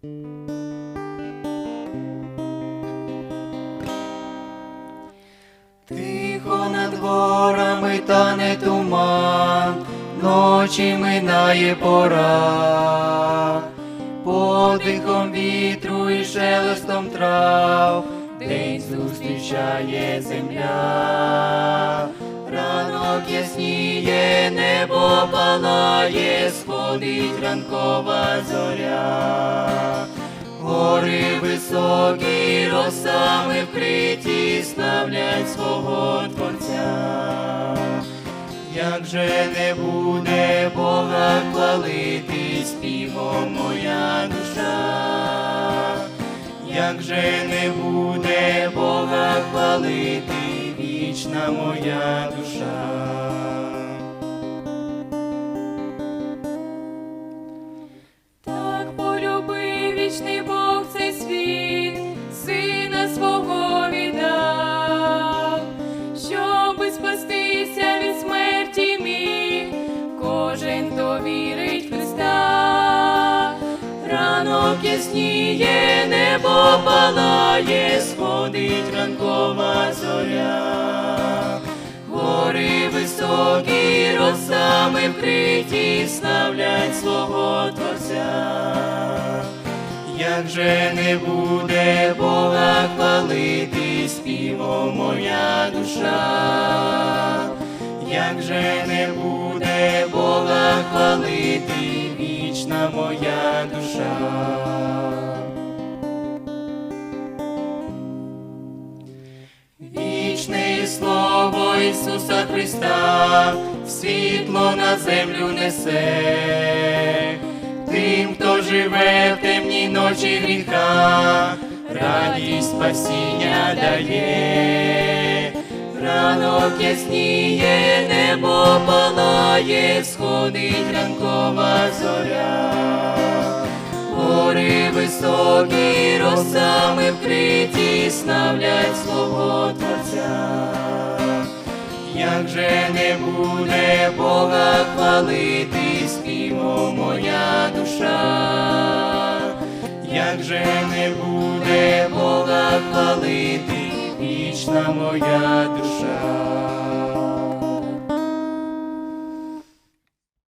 Тихо над горами тане туман, ночі минає пора, подихом вітру і шелестом трав, день зустрічає земля, ранок ясніє, небо палає, сходить ранкова зоря. Росами вкриті, славлять свого Творця. Як же не буде Бога хвалити співом моя душа, як же не буде Бога хвалити вічна моя душа. Кожен хто вірить в Христа. Ранок ясніє, небо палає, сходить ранкова зоря. Гори високі, росами вкриті, славлять свого Творця. Як же не буде Бога хвалити співом моя душа, як же не буде Бога хвалити вічна моя душа. Вічне слово Ісуса Христа, світло на землю несе, тим, хто живе в темній ночі гріха, радість спасіння дає, ранок ясніє, небо палає, сходить ранкова зоря. Гори високі, росами вкриті, славлять свого Творця. Як же не буде Бога хвалити співом моя душа, як же не буде Бога хвалити вічна моя душа.